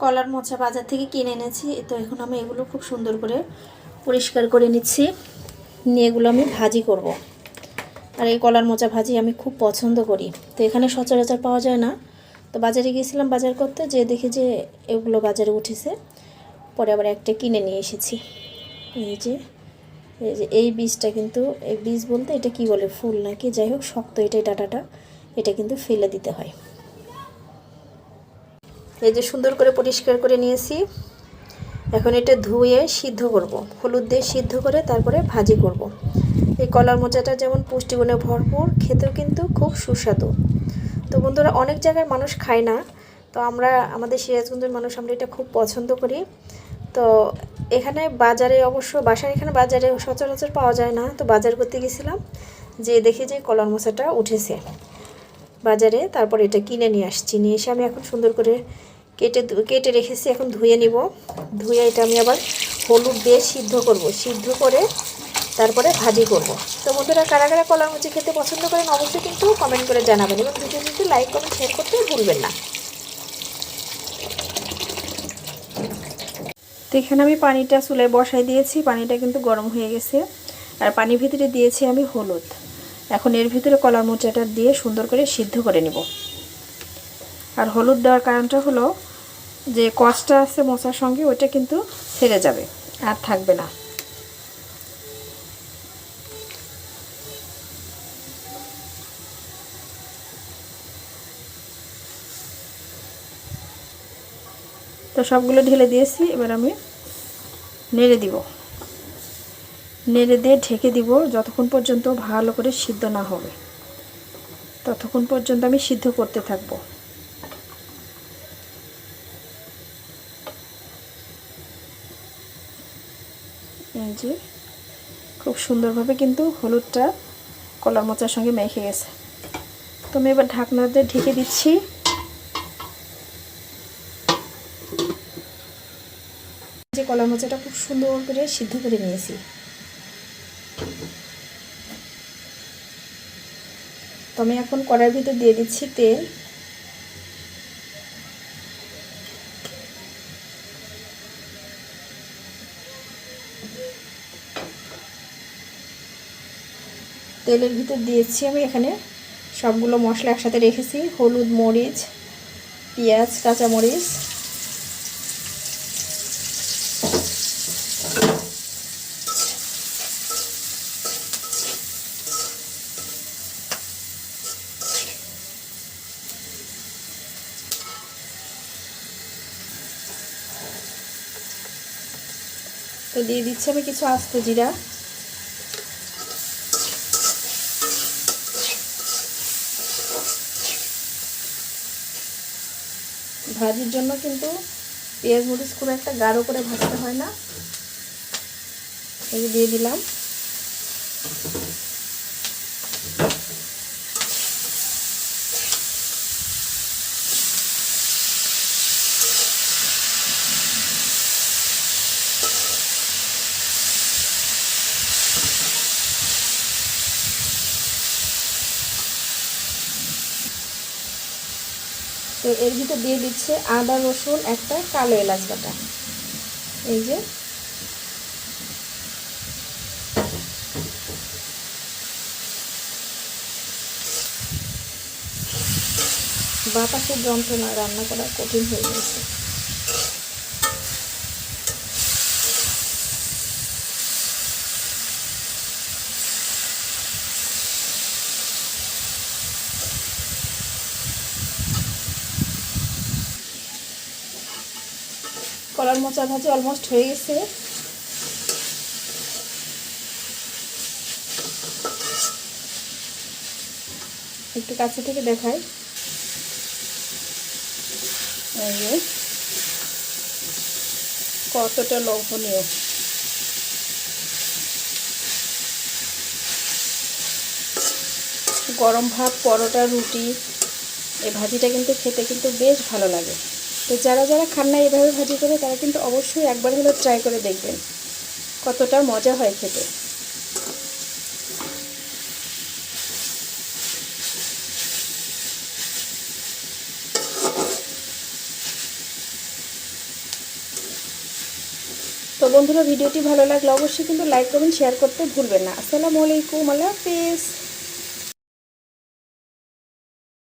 কলার মোচা বাজার থেকে কিনে এনেছি। তো এখন আমি এগুলো খুব সুন্দর করে পরিষ্কার করে নিচ্ছি। নিয়ে এগুলো আমি ভাজি করব। আর এই কলার মোচা ভাজি আমি খুব পছন্দ করি। তো এখানে সচরাচর পাওয়া যায় না। তো বাজারে গিয়েছিলাম বাজার করতে যে দেখি যে এগুলো বাজারে উঠেছে। পরে আবার একটা কিনে নিয়ে এসেছি। এই যে এই যে, এই বীজটা কিন্তু, এই বীজ বলতে এটা কি বলে, ফুল নাকি? যাই হোক, শক্ত এটাই ডাটাটা। এটা কিন্তু ফেলে দিতে হয়। এই যে সুন্দর করে পরিষ্কার করে নিয়েছি। এখন এটা ধুয়ে সিদ্ধ করব। হলুদ দিয়ে সিদ্ধ করে তারপরে ভাজি করব। এই কলার মোচাটা যেমন পুষ্টিগুণে ভরপুর, খেতেও কিন্তু খুব সুস্বাদু। তো বন্ধুরা, অনেক জায়গার মানুষ খায় না। তো আমরা, আমাদের সিরাজগঞ্জের মানুষ, আমরা এটা খুব পছন্দ করি। তো এখানে বাজারে অবশ্য, বাসার এখানে বাজারে সচরাচর পাওয়া যায় না। তো বাজার করতে গেছিলাম যে দেখি যে কলার মোচাটা উঠেছে। বাজারে, তারপর এটা কিনে নিয়ে আসছি। নিয়ে এসে আমি এখন সুন্দর করে কেটে কেটে রেখেছি, এখন ধুয়ে নিব। ধুয়ে এটা আমি আবার হলুদ দিয়ে সিদ্ধ করব। সিদ্ধ করে তারপরে ভাজি করব। তো বন্ধুরা, কারা কারা কলার মুচি খেতে পছন্দ করেন, অবশ্যই কিন্তু কমেন্ট করে জানাবেন এবং ভিডিও কিন্তু লাইক কমেন্ট শেয়ার করতে ভুলবেন না। তো এখানে আমি পানিটা চুলায় বসাই দিয়েছি। পানিটা কিন্তু গরম হয়ে গেছে। আর পানির ভিতরে দিয়েছি আমি হলুদ। এখন এর ভিতরে কলার মোচাটা দিয়ে সুন্দর করে সিদ্ধ করে নেব। আর হলুদ দেওয়ার কারণটা হলো যে কষটা আছে মোচার সঙ্গে, ওইটা কিন্তু ছেড়ে যাবে, আর থাকবে না। তো সবগুলো ঢেলে দিয়েছি, এবার আমি নেড়ে দিব। নেড়ে দিয়ে ঢেকে দিব যতক্ষণ পর্যন্ত ভালো করে সিদ্ধ না হবে। ততক্ষণ পর্যন্ত আমি সিদ্ধ করতে থাকব। এই যে, খুব সুন্দরভাবে কিন্তু হলুদটা কলার মোচার সঙ্গে মেখে গেছে। তো আমি এবার ঢাকনা দিয়ে ঢেকে দিচ্ছি। যে কলার মোচাটা খুব সুন্দর করে সিদ্ধ করে নিয়েছি। আমি এখন কড়াইয়ের ভিতর দিয়ে দিচ্ছি তেল। তেলের ভিতর দিয়েছি আমি এখানে সবগুলো মশলা একসাথে রেখেছি। হলুদ মরিচ, পেঁয়াজ, কাঁচামরিচ। তো দিয়ে দিচ্ছি আমি কিছু আস্ত জিরা। ভাজির জন্য কিন্তু পেঁয়াজ মরিচ খুব একটা গাঢ় করে ভাজতে হয় না। এই দিয়ে দিলাম। তো এর ভিতর দিয়ে দিচ্ছে আদা, রসুন, একটা কালো এলাচ বাটা। এই যে। বাতাসের যন্ত্রণা রান্না করা কঠিন হয়ে গেছে। কলার মোচা ভাজি অলমোস্ট হয়ে গেছে। একটু কাছে থেকে দেখাই। কতটা লোভনীয়। গরম ভাত, পরোটা, রুটি এই ভাজিটা কিন্তু খেতে কিন্তু বেশ ভালো লাগে। তো যারা যারা খান্না এভাবে ভাজি করে, তারা কিন্তু অবশ্যই একবার হলেও ট্রাই করে দেখবেন কতটা মজা হয় খেতে। তো বন্ধুরা, ভিডিওটি ভালো লাগলে অবশ্যই কিন্তু লাইক করবেন শেয়ার করতে ভুলবেন না। আসসালামু আলাইকুম, আল্লাহ হাফেজ।